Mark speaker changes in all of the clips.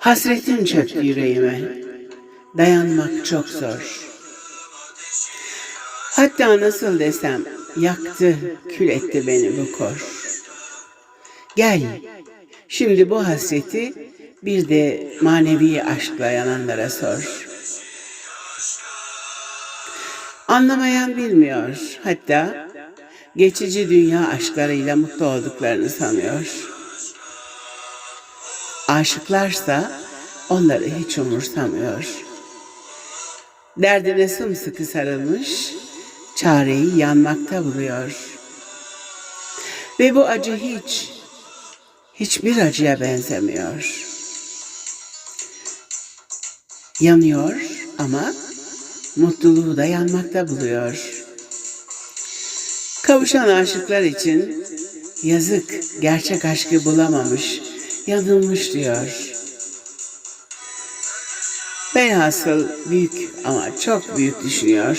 Speaker 1: Hasretin çöktü yüreğime. Dayanmak çok zor. Hatta nasıl desem yaktı, kül etti beni bu kor. Gel, şimdi bu hasreti bir de manevi aşkla yananlara sor. Anlamayan bilmiyor. Hatta geçici dünya aşklarıyla mutlu olduklarını sanıyor. Aşıklarsa onları hiç umursamıyor. Derdine sımsıkı sarılmış, çareyi yanmakta buluyor. Ve bu acı hiç, hiçbir acıya benzemiyor. Yanıyor ama mutluluğu da yanmakta buluyor. Kavuşan aşıklar için yazık gerçek aşkı bulamamış, yanılmış diyor. Velhasıl büyük ama çok büyük düşünüyor.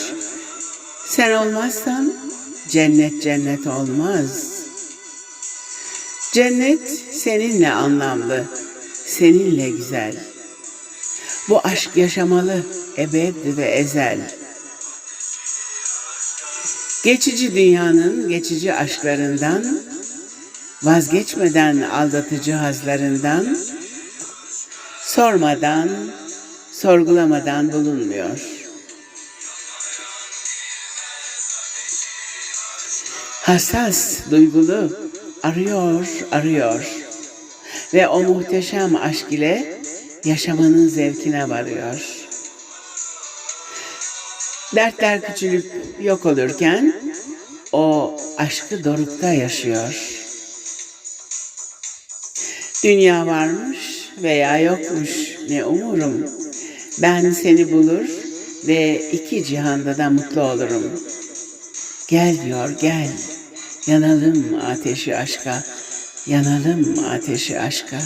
Speaker 1: Sen olmazsan cennet cennet olmaz. Cennet seninle anlamlı, seninle güzel. Bu aşk yaşamalı, ebed ve ezel. Geçici dünyanın geçici aşklarından, vazgeçmeden aldatıcı hazlarından, sormadan, sorgulamadan bulunmuyor. Hassas, duygulu, arıyor, arıyor ve o muhteşem aşk ile yaşamanın zevkine varıyor. Dertler küçülüp yok olurken o aşkı dorukta yaşıyor. Dünya varmış veya yokmuş ne umurum. Ben seni bulur ve iki cihanda da mutlu olurum. Gel diyor gel. Yanalım ateşi aşka. Yanalım ateşi aşka.